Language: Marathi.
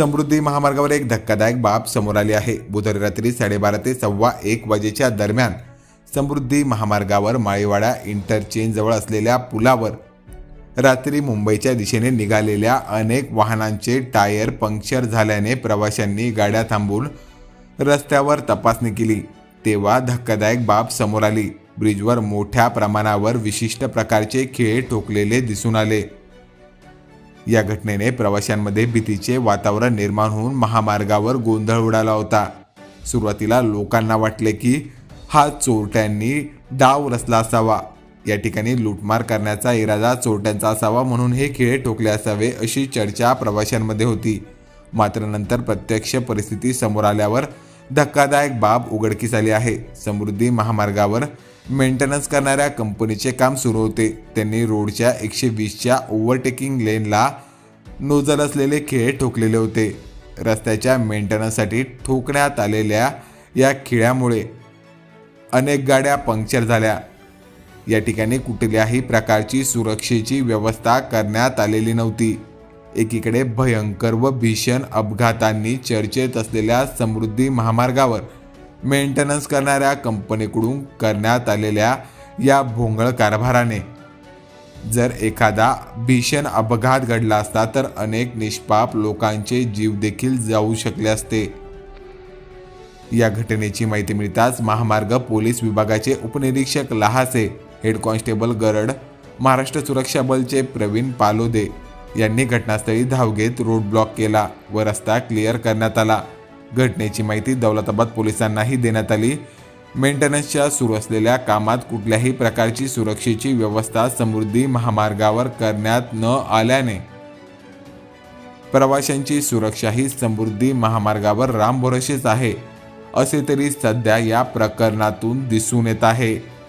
समृद्धी महामार्गावर एक धक्कादायक बाब समोर आली आहे. बुधवारी रात्री साडेबारा ते सव्वा एक वाजेच्या दरम्यान समृद्धी महामार्गावर माळीवाडा इंटरचेंजजवळ असलेल्या पुलावर रात्री मुंबईच्या दिशेने निघालेल्या अनेक वाहनांचे टायर पंक्चर झाल्याने प्रवाशांनी गाड्या थांबवून रस्त्यावर तपासणी केली. तेव्हा धक्कादायक बाब समोर आली. ब्रिजवर मोठ्या प्रमाणावर विशिष्ट प्रकारचे खेळ ठोकलेले दिसून आले. या घटनेने प्रवाशांमध्ये भीतीचे वातावरण निर्माण होऊन महामार्गावर गोंधळ उडाला होता. सुरुवातीला लोकांना वाटले की हा चोरट्यांनी डाव रचला असावा. या ठिकाणी लूटमार करण्याचा इरादा चोरट्यांचा असावा म्हणून हे खिळे ठोकले असावे अशी चर्चा प्रवाशांमध्ये होती. मात्र नंतर प्रत्यक्ष परिस्थिती समोर आल्यावर धक्कादायक बाब उघडकीस आली आहे. समृद्धी महामार्गावर मेंटेनन्स करणाऱ्या कंपनीचे काम सुरू होते. त्यांनी रोडच्या एकशे वीसच्या ओव्हरटेकिंग लेनला नोजल असलेले खिळे ठोकलेले होते. रस्त्याच्या मेंटेनन्ससाठी ठोकण्यात आलेल्या या खिळ्यामुळे अनेक गाड्या पंक्चर झाल्या. या ठिकाणी कुठल्याही प्रकारची सुरक्षेची व्यवस्था करण्यात आलेली नव्हती. एकीकडे भयंकर व भीषण अपघातांनी चर्चेत असलेल्या समृद्धी महामार्गावर मेंटेनन्स करणाऱ्या कंपनीकडून करण्यात आलेल्या या भोंगळ कारभाराने जर एखादा भीषण अपघात घडला असता तर अनेक निष्पाप लोकांचे जीव देखील जाऊ शकले असते. या घटनेची माहिती मिळताच महामार्ग पोलीस विभागाचे उपनिरीक्षक लहासे हेड कॉन्स्टेबल गरड महाराष्ट्र सुरक्षा बलचे प्रवीण पालोदे यांनी घटनास्थळी धाव घेत रोड ब्लॉक केला व रस्ता क्लिअर करण्यात आला. घटनेची माहिती दौलताबाद पोलिसांनाही देण्यात आली. मेंटेनन्सच्या सुरू असलेल्या कामात कुठल्याही प्रकारची सुरक्षेची व्यवस्था समृद्धी महामार्गावर करण्यात न आल्याने प्रवाशांची सुरक्षा ही समृद्धी महामार्गावर रामभरोशीच आहे असे तरी सध्या या प्रकरणातून दिसून येत आहे.